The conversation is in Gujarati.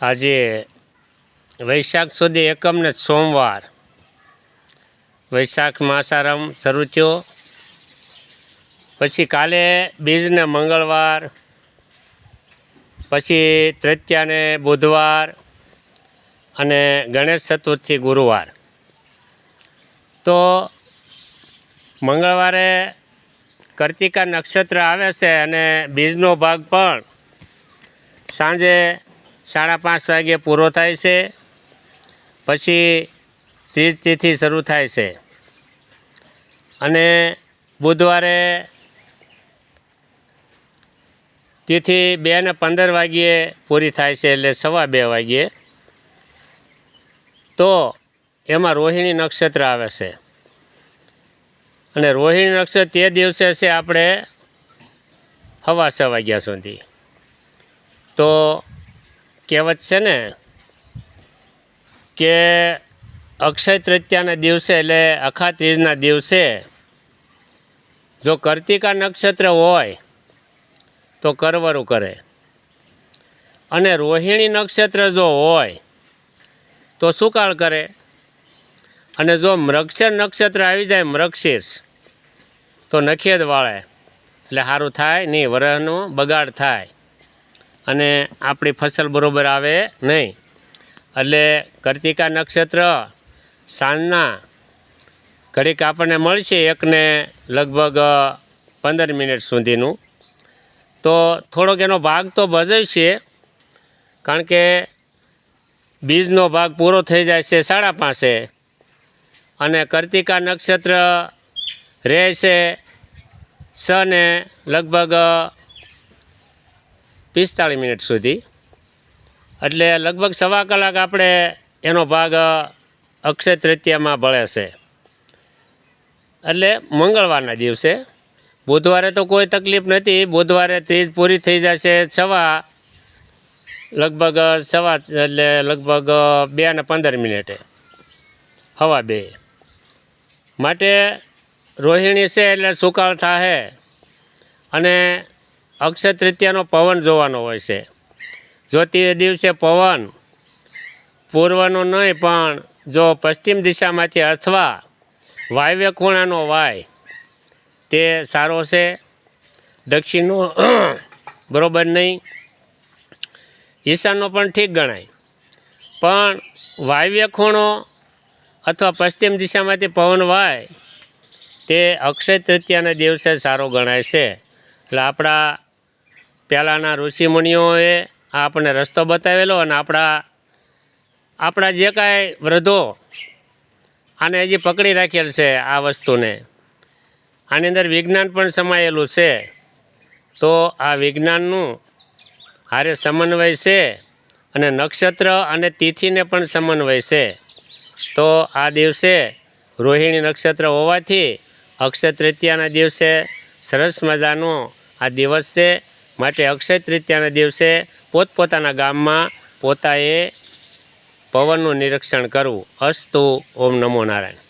આજે વૈશાખ સુધી એકમને સોમવાર. વૈશાખ માસારમ શરૂ થયો. પછી કાલે બીજને મંગળવાર, પછી તૃતીયાને બુધવાર અને ગણેશ ચતુર્થી ગુરુવાર. તો મંગળવારે કર્તિકા નક્ષત્ર આવે છે અને બીજનો ભાગ પણ સાંજે સાડા પાંચ વાગ્યે પૂરો થાય છે. પછી ત્રીજ તિથિ શરૂ થાય છે. અને બુધવારે તિથિ બે ને પંદર વાગ્યે પૂરી થાય છે એટલે સવા બે વાગ્યે. તો એમાં રોહિણી નક્ષત્ર આવે છે. અને રોહિણી નક્ષત્ર તે દિવસે છે આપણે હવા છ વાગ્યા સુધી. તો કહેવત છે ને કે અક્ષય તૃતીયાના દિવસે એટલે અખા ત્રીજના દિવસે જો કર્તિકા નક્ષત્ર હોય તો કરવરું કરે. અને રોહિણી નક્ષત્ર જો હોય તો સુકાળ કરે. અને જો મૃક્ષર નક્ષત્ર આવી જાય મૃગશીર્ષ તો નખેદ વાળે. એટલે સારું થાય નહીં વરહનો બગાડ થાય. અને આપણી ફસલ બરાબર આવે નહીં. એટલે કર્તિકા નક્ષત્ર સાંજના ઘડીક આપણને મળશે એકને લગભગ પંદર મિનિટ સુધીનું. તો થોડોક એનો ભાગ તો ભજવશે, કારણ કે બીજનો ભાગ પૂરો થઈ જાય છે સાડા પાંચે અને કર્તિકા નક્ષત્ર રહે છે સને લગભગ પિસ્તાળીસ મિનિટ સુધી. એટલે લગભગ સવા કલાક આપણે એનો ભાગ અક્ષય તૃતીયામાં ભળે છે. એટલે મંગળવારના દિવસે, બુધવારે તો કોઈ તકલીફ નથી, બુધવારે ત્રીજ પૂરી થઈ જશે સવા, લગભગ સવા, એટલે લગભગ બે ને પંદર મિનિટે, હવા બે. માટે રોહિણી છે એટલે સુકાળ થાહે. અને અક્ષય તૃતીયાનો પવન જોવાનો હોય છે. જો તે દિવસે પવન પૂર્વનો નહીં, પણ જો પશ્ચિમ દિશામાંથી અથવા વાયવ્ય ખૂણાનો વાય, તે સારો છે. દક્ષિણનો બરાબર નહીં. ઈશાનનો પણ ઠીક ગણાય. પણ વાયવ્ય ખૂણો અથવા પશ્ચિમ દિશામાંથી પવન વાય, તે અક્ષય તૃતીયાના દિવસે સારો ગણાય છે. એટલે આપણા પહેલાંના ઋષિમુનિઓએ આ આપણને રસ્તો બતાવેલો અને આપણા આપણા જે કાંઈ વૃદ્ધો આને હજી પકડી રાખેલ છે આ વસ્તુને. આની અંદર વિજ્ઞાન પણ સમાયેલું છે. તો આ વિજ્ઞાનનું હારે સમન્વય છે અને નક્ષત્ર અને તિથિને પણ સમન્વય છે. તો આ દિવસે રોહિણી નક્ષત્ર હોવાથી અક્ષય તૃતીયાના દિવસે સરસ મજાનો આ દિવસ છે. માટે અક્ષય તૃતીયાના દિવસે પોતપોતાના ગામમાં પોતાએ પવનનું નિરીક્ષણ કરવું. અસ્તુ ઓમ નમો નારાયણ.